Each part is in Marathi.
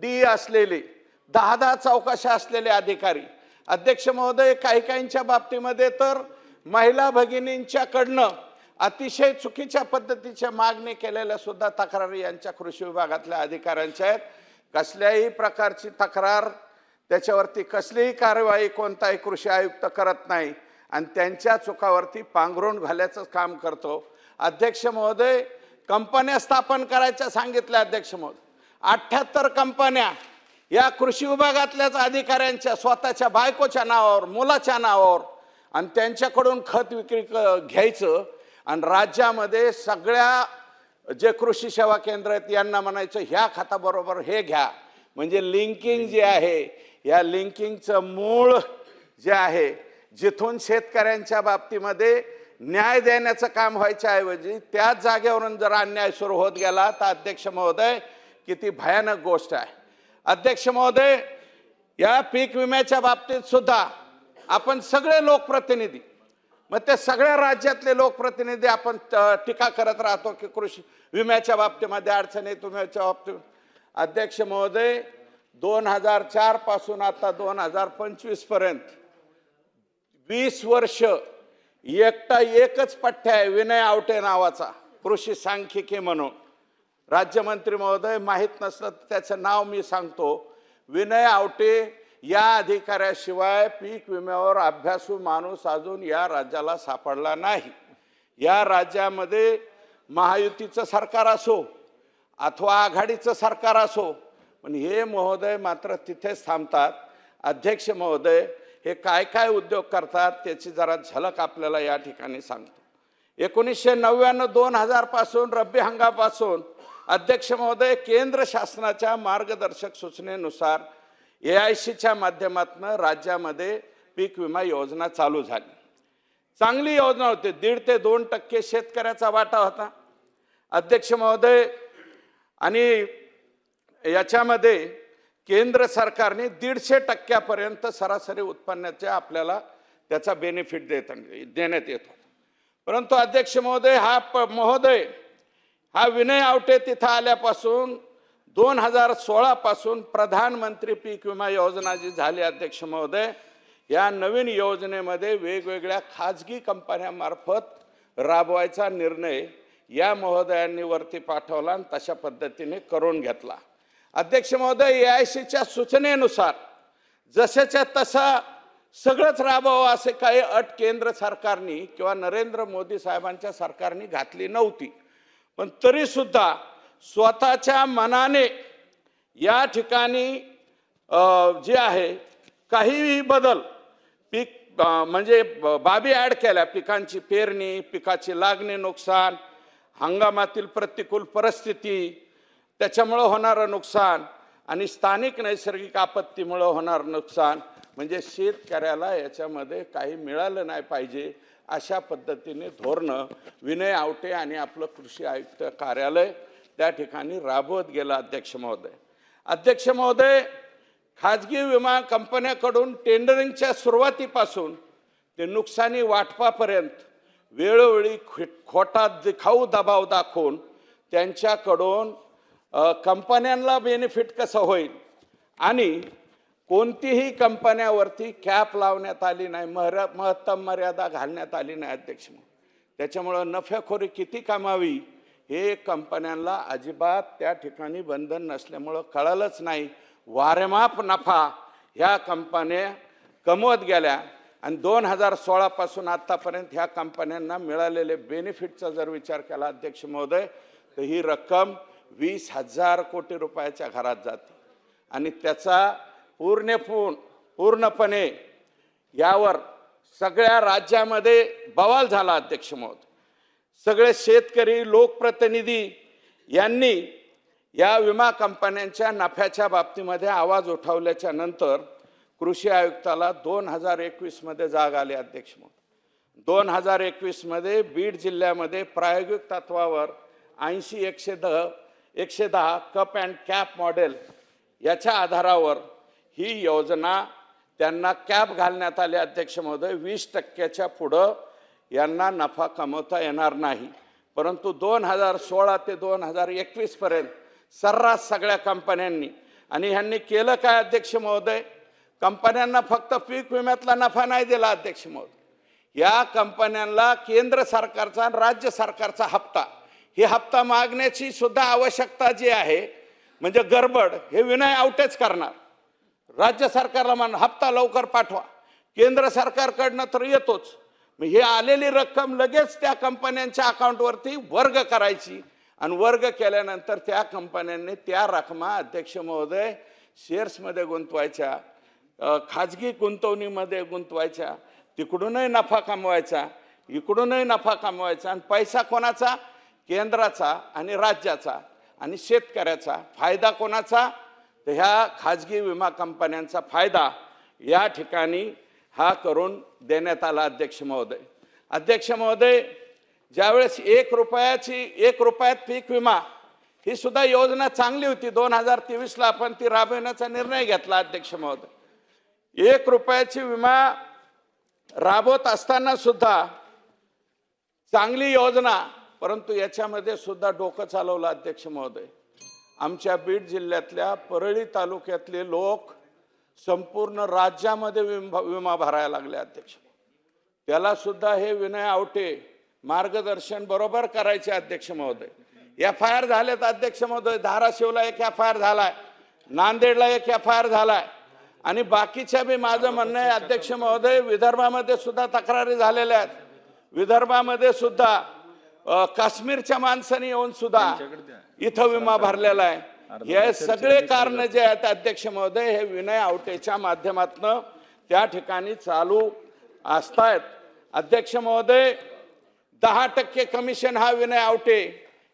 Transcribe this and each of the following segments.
डी असलेले दहा दहा चौकाशा असलेले अधिकारी अध्यक्ष महोदय काही काहींच्या बाबतीमध्ये तर महिला भगिनींच्याकडनं अतिशय चुकीच्या पद्धतीच्या मागणी केलेल्या सुद्धा तक्रारी यांच्या कृषी विभागातल्या अधिकाऱ्यांच्या आहेत. कसल्याही प्रकारची तक्रार त्याच्यावरती कसलीही कारवाई कोणताही कृषी आयुक्त करत नाही आणि त्यांच्या चुकावरती पांघरून घालायचं काम करतो. अध्यक्ष महोदय कंपन्या स्थापन करायच्या सांगितल्या अध्यक्ष महोदय. अठ्ठ्याहत्तर कंपन्या या कृषी विभागातल्याच अधिकाऱ्यांच्या स्वतःच्या बायकोच्या नावावर मुलाच्या नावावर आणि त्यांच्याकडून खत विक्री क- घ्यायचं आणि राज्यामध्ये सगळ्या जे कृषी सेवा केंद्र आहेत यांना म्हणायचं ह्या खताबरोबर हे घ्या. म्हणजे लिंकिंग जे आहे या लिंकिंगचं मूळ जे आहे जिथून शेतकऱ्यांच्या बाबतीमध्ये न्याय देण्याचं काम व्हायच्या ऐवजी त्याच जागेवरून जर अन्याय सुरू होत गेला तर अध्यक्ष महोदय किती भयानक गोष्ट आहे. अध्यक्ष महोदय या पीक विम्याच्या बाबतीत सुद्धा आपण सगळे लोकप्रतिनिधी मग ते सगळ्या राज्यातले लोकप्रतिनिधी आपण टीका करत राहतो की कृषी विम्याच्या बाबतीमध्ये अडचणी विम्याच्या बाबतीत. अध्यक्ष महोदय दोन हजार चारपासून आता दोन हजार पंचवीसपर्यंत वीस वर्ष एकटा एकच पठ्ठ्या आहे विनय आवटे नावाचा कृषी सांख्यिकी म्हणून. राज्यमंत्री महोदय माहीत नसलं तर त्याचं नाव मी सांगतो. विनय आवटे या अधिकाऱ्याशिवाय पीक विम्यावर अभ्यासू माणूस अजून या राज्याला सापडला नाही. या राज्यामध्ये महायुतीचं सरकार असो अथवा आघाडीचं सरकार असो पण हे महोदय मात्र तिथेच थांबतात. अध्यक्ष महोदय हे काय काय उद्योग करतात त्याची जरा झलक आपल्याला या ठिकाणी सांगतो. एकोणीसशे नव्याण्णव दोन हजारपासून रब्बी हंगापासून अध्यक्ष महोदय केंद्र शासनाच्या मार्गदर्शक सूचनेनुसार ए आय सीच्या माध्यमातून राज्यामध्ये पीक विमा योजना चालू झाली. चांगली योजना होती. दीड ते दोन टक्के शेतकऱ्याचा वाटा होता. अध्यक्ष महोदय आणि याच्यामध्ये केंद्र सरकारने दीडशे टक्क्यापर्यंत सरासरी उत्पन्नाचे आपल्याला त्याचा बेनिफिट देत देण्यात येत होता. परंतु अध्यक्ष महोदय हा प महोदय हा विनय आवटे तिथं आल्यापासून दोन हजार सोळापासून प्रधानमंत्री पीक विमा योजना जी झाली अध्यक्ष महोदय या नवीन योजनेमध्ये वेगवेगळ्या खाजगी कंपन्यामार्फत राबवायचा निर्णय या महोदयांनी वरती पाठवला आणि तशा पद्धतीने करून घेतला. अध्यक्ष महोदय ए आय सीच्या सूचनेनुसार जशाच्या तसा सगळंच राबवावं असे काही अट केंद्र सरकारने किंवा नरेंद्र मोदी साहेबांच्या सरकारने घातली नव्हती. पण तरीसुद्धा स्वतःच्या मनाने या ठिकाणी जे आहे काहीही बदल पीक म्हणजे बाबी ॲड केल्या पिकांची पेरणी पिकाची लागणे नुकसान हंगामातील प्रतिकूल परिस्थिती त्याच्यामुळं होणारं नुकसान आणि स्थानिक नैसर्गिक आपत्तीमुळं होणारं नुकसान म्हणजे शेतकऱ्याला याच्यामध्ये काही मिळालं नाही पाहिजे. अशा पद्धतीने धोरणं विनय आवटे आणि आपलं कृषी आयुक्त कार्यालय त्या ठिकाणी राबवत गेलं अध्यक्ष महोदय. अध्यक्ष महोदय खाजगी विमा कंपन्याकडून टेंडरिंगच्या सुरुवातीपासून ते नुकसानी वाटपापर्यंत वेळोवेळी खो- खोटा दिखाऊ दबाव दाखवून त्यांच्याकडून कंपन्यांना बेनिफिट कसं होईल आणि कोणतीही कंपन्यावरती कॅप लावण्यात आली नाही महर महत्तम मर्यादा घालण्यात आली नाही अध्यक्ष महोदय. त्याच्यामुळं नफ्याखोरी किती कमावी हे कंपन्यांना अजिबात त्या ठिकाणी बंधन नसल्यामुळं कळलंच नाही वारेमाप नफा ह्या कंपन्या कमवत गेल्या आणि दोन हजार सोळापासून आत्तापर्यंत ह्या कंपन्यांना मिळालेले बेनिफिटचा जर विचार केला अध्यक्ष महोदय तर ही रक्कम वीस हजार कोटी रुपयाच्या घरात जाते आणि त्याचा पूर्णपूर्ण पूर्णपणे यावर सगळ्या राज्यामध्ये बवाल झाला अध्यक्ष महोदय. सगळे शेतकरी लोकप्रतिनिधी यांनी या विमा कंपन्यांच्या नफ्याच्या बाबतीमध्ये आवाज उठवल्याच्या नंतर कृषी आयुक्ताला दोन हजार एकवीसमध्ये जाग आली अध्यक्ष महोदय. दोन हजार एकवीसमध्ये बीड जिल्ह्यामध्ये प्रायोगिक तत्वावर ऐंशी एकशे दह एकशे दहा कप अँड कॅप मॉडेल याच्या आधारावर ही योजना त्यांना कॅप घालण्यात आली. अध्यक्ष महोदय वीस टक्क्याच्या पुढं यांना नफा कमवता येणार नाही. परंतु दोन हजार सोळा ते दोन हजार एकवीसपर्यंत सर्रास सगळ्या कंपन्यांनी आणि ह्यांनी केलं काय अध्यक्ष महोदय? कंपन्यांना फक्त पीक विम्यातला नफा नाही दिला अध्यक्ष महोदय. या कंपन्यांना केंद्र सरकारचा राज्य सरकारचा हप्ता. ही हप्ता मागण्याची सुद्धा आवश्यकता जी आहे म्हणजे गडबड हे विनय आवटेच करणार. राज्य सरकारला मान हप्ता लवकर पाठवा. केंद्र सरकारकडनं तर येतोच. मग हे आलेली रक्कम लगेच त्या कंपन्यांच्या अकाउंटवरती वर्ग करायची आणि वर्ग केल्यानंतर त्या कंपन्यांनी त्या रकमा अध्यक्ष महोदय शेअर्समध्ये गुंतवायच्या खाजगी गुंतवणुकीमध्ये गुंतवायच्या तिकडूनही नफा कमवायचा इकडूनही नफा कमवायचा आणि पैसा कोणाचा? केंद्राचा आणि राज्याचा आणि शेतकऱ्याचा. फायदा कोणाचा? तर ह्या खाजगी विमा कंपन्यांचा फायदा या ठिकाणी हा करून देण्यात आला अध्यक्ष महोदय. अध्यक्ष महोदय ज्यावेळेस एक रुपयाची एक रुपयात पीक विमा ही सुद्धा योजना चांगली होती. दोन हजार तेवीसला आपण ती राबविण्याचा निर्णय घेतला अध्यक्ष महोदय. एक रुपयाची विमा राबवत असताना सुद्धा चांगली योजना परंतु याच्यामध्ये सुद्धा डोकं चालवलं अध्यक्ष महोदय. आमच्या बीड जिल्ह्यातल्या परळी तालुक्यातले लोक संपूर्ण राज्यामध्ये विमा विमा भरायला लागले अध्यक्ष. त्याला सुद्धा हे विनय आवटे मार्गदर्शन बरोबर करायचे अध्यक्ष महोदय. एफ आय आर झालेत अध्यक्ष महोदय. धाराशिवला एक एफ आय आर झालाय. नांदेडला एक एफ आय आर झालाय. आणि बाकीच्या बी माझं म्हणणं आहे अध्यक्ष महोदय विदर्भामध्ये सुद्धा तक्रारी झालेल्या आहेत. विदर्भामध्ये सुद्धा काश्मीरच्या माणसाने येऊन सुद्धा इथं विमा भरलेला आहे. हे सगळे कारण जे आहेत अध्यक्ष महोदय हे विनय आवटेच्या माध्यमातनं त्या ठिकाणी चालू असतायत. अध्यक्ष महोदय दहा टक्के कमिशन हा विनय आवटे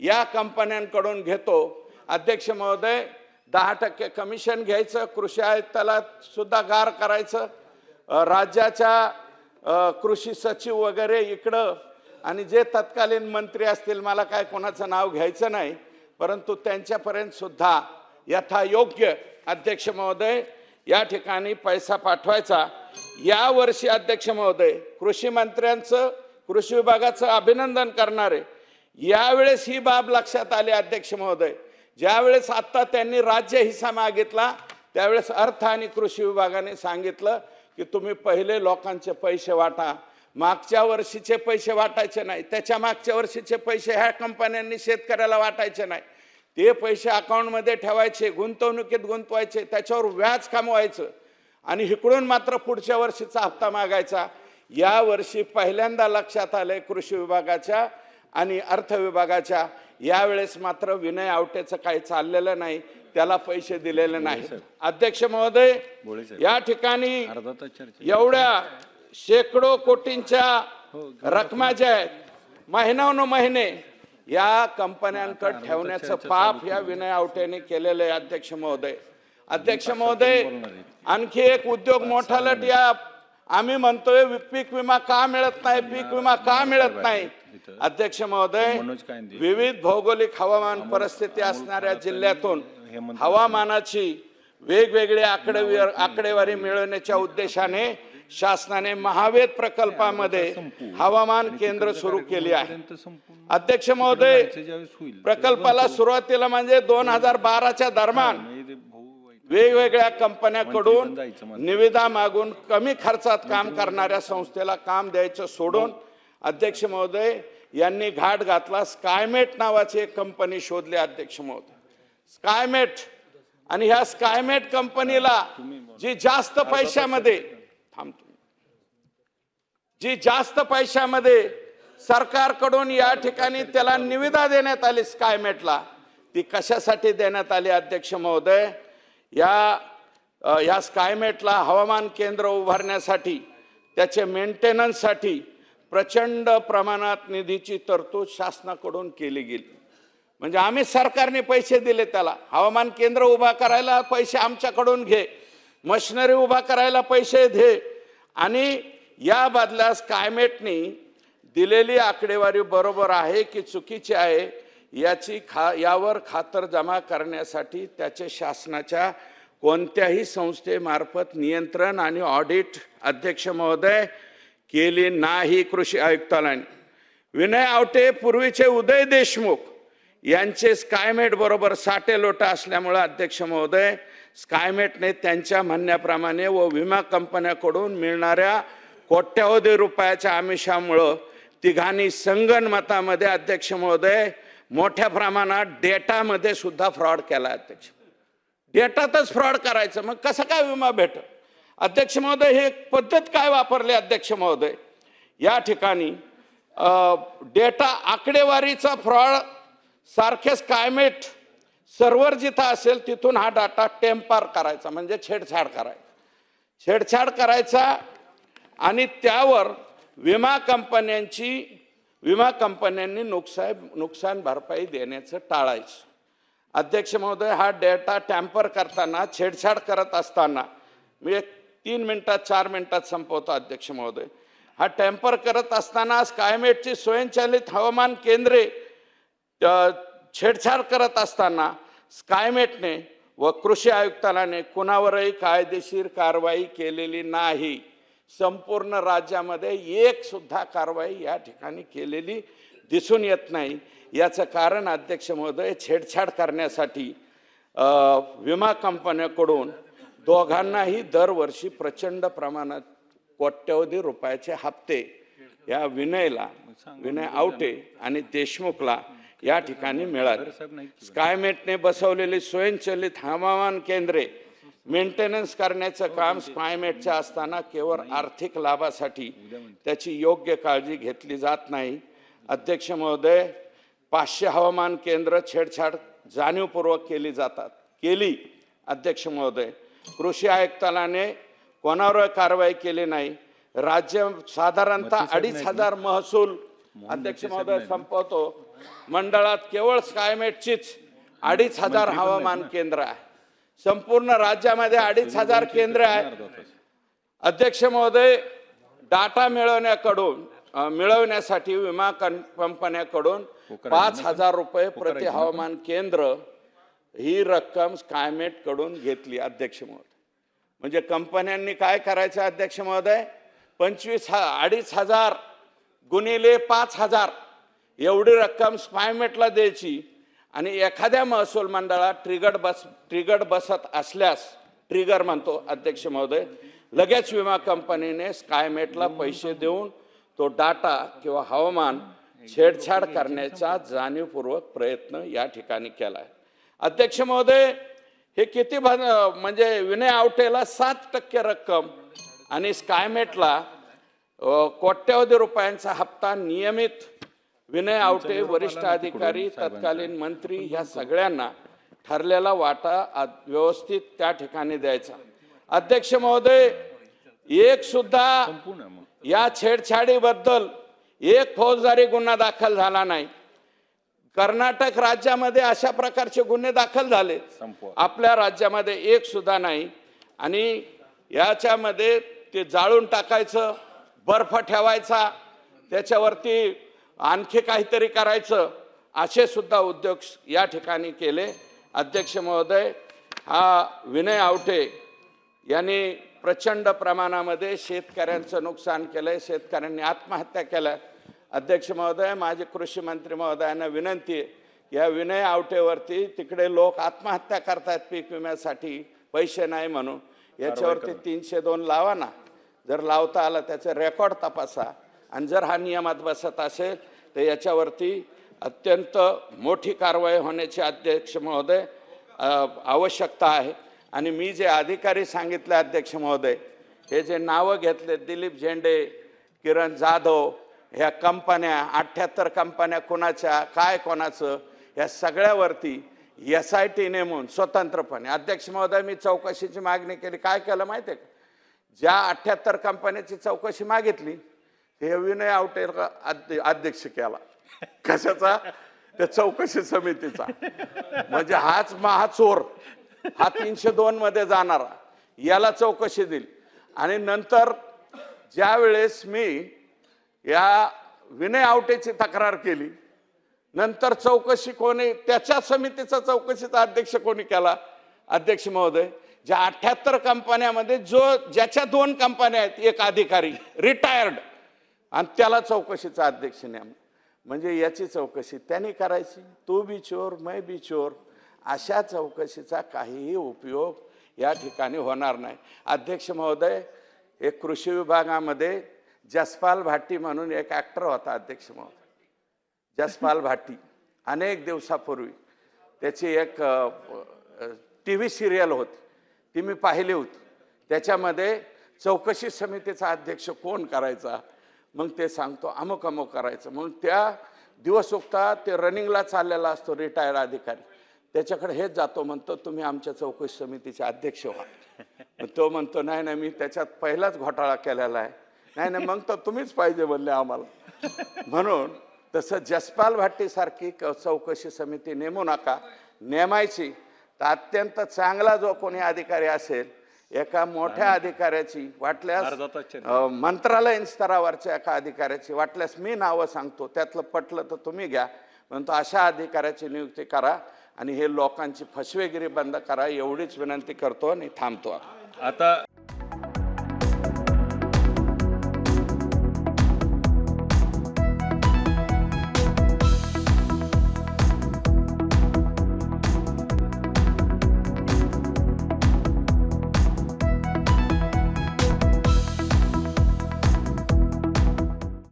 या कंपन्यांकडून घेतो. अध्यक्ष महोदय दहा टक्के कमिशन घ्यायचं कृषी आयुक्ताला सुद्धा गार करायचं. राज्याच्या कृषी सचिव वगैरे इकडं आणि जे तत्कालीन मंत्री असतील मला काय कोणाचं नाव घ्यायचं नाही परंतु त्यांच्यापर्यंत सुद्धा यथायोग्य अध्यक्ष महोदय या ठिकाणी पैसा पाठवायचा. या वर्षी अध्यक्ष महोदय कृषी मंत्र्यांचं कृषी विभागाचं अभिनंदन करणारे. यावेळेस ही बाब लक्षात आली अध्यक्ष महोदय. ज्यावेळेस आत्ता त्यांनी राज्य हिस्सा मागितला त्यावेळेस अर्थ आणि कृषी विभागाने सांगितलं की तुम्ही पहिले लोकांचे पैसे वाटा मागच्या वर्षीचे पैसे वाटायचे नाही. त्याच्या मागच्या वर्षीचे पैसे ह्या कंपन्यांनी शेतकऱ्याला वाटायचे नाही. ते पैसे अकाउंटमध्ये ठेवायचे गुंतवणुकीत गुंतवायचे त्याच्यावर व्याज कमवायचं आणि इकडून मात्र पुढच्या वर्षीचा हप्ता मागायचा. या वर्षी पहिल्यांदा लक्षात आलंय कृषी विभागाच्या आणि अर्थ विभागाच्या. यावेळेस मात्र विनय आवटेचं काही चाललेलं नाही. त्याला पैसे दिलेले नाही अध्यक्ष महोदय. या ठिकाणी एवढ्या शेकडो कोटींच्या रकमा ज्या आहेत. महिन्यानो महिने या कंपन्यांकडे ठेवण्याचं पाप या विनय आवटेने केलेलं आहे अध्यक्ष महोदय. अध्यक्ष महोदय आणखी एक उद्योग मोठा लट या. आम्ही म्हणतोय पीक विमा का मिळत नाही? पीक विमा का मिळत नाही? अध्यक्ष महोदय. विविध भौगोलिक हवामान परिस्थिती असणाऱ्या जिल्ह्यातून हवामानाची वेगवेगळी आकडेवी आकडेवारी मिळवण्याच्या उद्देशाने शासनाने महावेद प्रकल्पामध्ये हवामान केंद्र सुरू केले आहे. अध्यक्ष महोदय प्रकल्पाला सुरुवातीला म्हणजे दोन हजार बाराच्या दरम्यान वेगवेगळ्या कंपन्याकडून. निविदा मागून कमी खर्चात काम करणाऱ्या संस्थेला काम द्यायचं सोडून अध्यक्ष महोदय यांनी घाट घातला. स्कायमेट नावाची एक कंपनी शोधली अध्यक्ष महोदय. स्कायमेट आणि ह्या स्कायमेट कंपनीला जी जास्त पैशामध्ये थांबतो. जी जास्त पैशामध्ये सरकारकडून या ठिकाणी त्याला निविदा देण्यात आली स्कायमेटला ती कशासाठी देण्यात आली अध्यक्ष महोदय? या या स्कायमेटला हवामान केंद्र उभारण्यासाठी त्याचे मेंटेनन्ससाठी प्रचंड प्रमाणात निधीची तरतूद शासनाकडून केली गेली. म्हणजे आम्ही सरकारने पैसे दिले त्याला. हवामान केंद्र उभा करायला पैसे आमच्याकडून घे. मशिनरी उभा करायला पैसे दे. आणि या बदल्यास कायमेटनी दिलेली आकडेवारी बरोबर आहे की चुकीची आहे याची खा यावर खातर जमा करण्यासाठी त्याचे शासनाच्या कोणत्याही संस्थेमार्फत नियंत्रण आणि ऑडिट अध्यक्ष महोदय केली नाही कृषी आयुक्तालयाने विनय आवटे पूर्वीचे उदय देशमुख यांचे स्कायमेट बरोबर साटे लोटा असल्यामुळे अध्यक्ष महोदय स्कायमेटने त्यांच्या म्हणण्याप्रमाणे व विमा कंपन्याकडून मिळणाऱ्या कोट्यावधी रुपयाच्या आमिषामुळं तिघांनी संगणमतामध्ये अध्यक्ष महोदय मोठ्या प्रमाणात डेटामध्ये सुद्धा फ्रॉड केला अध्यक्ष. डेटातच फ्रॉड करायचं मग कसं काय विमा भेट अध्यक्ष महोदय हे पद्धत काय वापरली अध्यक्ष महोदय? या ठिकाणी डेटा आकडेवारीचा फ्रॉड सारखेच कायमेट सर्व्हर जिथं असेल तिथून हा डाटा टेम्पार करायचा म्हणजे छेडछाड करायचा. छेडछाड करायचा आणि त्यावर विमा कंपन्यांची विमा कंपन्यांनी नुकसान नुकसान भरपाई देण्याचं टाळायचं. अध्यक्ष महोदय हा डेटा टॅम्पर करताना छेडछाड करत असताना मी एक तीन मिनटात चार मिनटात संपवतो अध्यक्ष महोदय. हा टॅम्पर करत असताना स्कायमेटची स्वयंचलित हवामान केंद्रे छेडछाड करत असताना स्कायमेटने व कृषी आयुक्तालयाने कुणावरही कायदेशीर कारवाई केलेली नाही. संपूर्ण राज्यामध्ये एक सुद्धा कारवाई या ठिकाणी केलेली दिसून येत नाही. याचं कारण अध्यक्ष महोदय छेडछाड करण्यासाठी विमा कंपन्याकडून दोघांनाही दरवर्षी प्रचंड प्रमाणात कोट्यवधी रुपयाचे हप्ते या विनयला विनय आवटे आणि देशमुखला या ठिकाणी मिळाले स्कायमेटने बसवलेली स्वयंचलित हवामान केंद्रे मेंटेनन्स करण्याचं काम स्कायमेटच्या असताना केवळ आर्थिक लाभासाठी त्याची योग्य काळजी घेतली जात नाही. अध्यक्ष महोदय पाचशे हवामान केंद्र छेडछाड जाणीवपूर्वक केली जातात. केली अध्यक्ष महोदय. कृषी आयुक्तालयाने कोणावर कारवाई केली नाही. राज्य साधारणतः अडीच हजार महसूल अध्यक्ष महोदय संपवतो. मंडळात केवळ स्कायमेटचीच अडीच हजार हवामान केंद्र आहे. संपूर्ण राज्यामध्ये अडीच हजार केंद्र आहे. अध्यक्ष महोदय डाटा मिळवण्याकडून मिळवण्यासाठी विमा कंपन्याकडून पाच हजार रुपये प्रति हवामान केंद्र ही रक्कम स्कायमेटकडून घेतली अध्यक्ष महोदय. म्हणजे कंपन्यांनी काय करायचं अध्यक्ष महोदय? पंचवीस हा अडीच हजार गुणिले पाच हजार एवढी रक्कम स्पायमेटला द्यायची आणि एखाद्या महसूल मंडळात ट्रिगड बस ट्रिगड बसत असल्यास ट्रिगर म्हणतो अध्यक्ष महोदय लगेच विमा कंपनीने स्कायमेटला पैसे देऊन तो डाटा किंवा हवामान छेडछाड करण्याचा जाणीवपूर्वक प्रयत्न या ठिकाणी केला आहे अध्यक्ष महोदय हे किती भा- म्हणजे विनय आवटेला सात टक्के रक्कम आणि स्कायमेटला कोट्यवधी रुपयांचा हप्ता नियमित विनय आवटे वरिष्ठ अधिकारी तत्कालीन मंत्री ह्या सगळ्यांना ठरलेला वाटा व्यवस्थित त्या ठिकाणी द्यायचा. अध्यक्ष महोदय एक सुद्धा या छेडछाडीबद्दल एक फौजदारी गुन्हा दाखल झाला नाही. कर्नाटक राज्यामध्ये अशा प्रकारचे गुन्हे दाखल झाले. आपल्या राज्यामध्ये एक सुद्धा नाही. आणि याच्यामध्ये ते जाळून टाकायचं बर्फ ठेवायचा त्याच्यावरती आणखी काहीतरी करायचं असे सुद्धा उद्योग या ठिकाणी केले. अध्यक्ष महोदय हा विनय आवटे यांनी प्रचंड प्रमाणामध्ये शेतकऱ्यांचं नुकसान केलंय शेतकऱ्यांनी आत्महत्या केल्या. अध्यक्ष महोदय माझे कृषी मंत्री महोदयांना विनंती आहे या विनय आवटेवरती तिकडे लोक आत्महत्या करतायत पीक विम्यासाठी पैसे नाही म्हणून. याच्यावरती तीनशे दोन लावा ना. जर लावता आलं त्याचं रेकॉर्ड तपासा. आणि जर हा नियमात बसत असेल तर याच्यावरती अत्यंत मोठी कारवाई होण्याची अध्यक्ष महोदय आवश्यकता आहे. आणि मी जे अधिकारी सांगितले अध्यक्ष महोदय हे जे नावं घेतले दिलीप झेंडे किरण जाधव ह्या कंपन्या अठ्ठ्याहत्तर कंपन्या कोणाच्या काय कोणाचं या सगळ्यावरती एस आय टी नेमून स्वतंत्रपणे अध्यक्ष महोदय मी चौकशीची मागणी केली. काय केलं माहिती आहे का? ज्या अठ्ठ्याहत्तर कंपन्याची चौकशी मागितली हे विनय आवटे अध्यक्ष केला. कशाचा? त्या चौकशी समितीचा. म्हणजे हाच महाचोर. हा तीनशे दोन मध्ये जाणारा. याला चौकशी दिली. आणि नंतर ज्या वेळेस मी या विनय आवटेची तक्रार केली नंतर चौकशी कोणी त्याच्या समितीचा चौकशीचा अध्यक्ष कोणी केला? अध्यक्ष महोदय ज्या अठ्याहत्तर कंपन्यामध्ये जो ज्याच्या दोन कंपन्या आहेत एक अधिकारी रिटायर्ड. आणि त्याला चौकशीचा अध्यक्ष नेम म्हणजे याची चौकशी त्यांनी करायची. तू बी चोर मै बी चोर अशा चौकशीचा काहीही उपयोग या ठिकाणी होणार नाही. अध्यक्ष महोदय एक कृषी विभागामध्ये जसपाल भाटी म्हणून एक ॲक्टर होता अध्यक्ष महोदय. जसपाल भाटी. अनेक दिवसापूर्वी त्याची एक टी व्ही सिरियल होती. ती मी पाहिली होती. त्याच्यामध्ये चौकशी समितीचा अध्यक्ष कोण करायचा? मग ते सांगतो अमुक अमुक करायचं. मग त्या दिवस उगता ते रनिंगला चाललेला असतो रिटायर्ड अधिकारी. त्याच्याकडे हेच जातो म्हणतो तुम्ही आमच्या चौकशी समितीचे अध्यक्ष व्हा. तो म्हणतो नाही नाही मी त्याच्यात पहिलाच घोटाळा केलेला आहे. नाही नाही मग तर तुम्हीच पाहिजे म्हणले आम्हाला. म्हणून तसं जसपाल भाटीसारखी क- चौकशी समिती नेमू नका नेमायची. तर अत्यंत चांगला जो कोणी अधिकारी असेल एका मोठ्या अधिकाऱ्याची वाटल्यास मंत्रालयीन स्तरावरच्या एका अधिकाऱ्याची वाटल्यास मी नावं सांगतो. त्यातलं पटलं तर तुम्ही घ्या. म्हणतो अशा अधिकाऱ्याची नियुक्ती करा आणि हे लोकांची फसवेगिरी बंद करा एवढीच विनंती करतो आणि थांबतो आता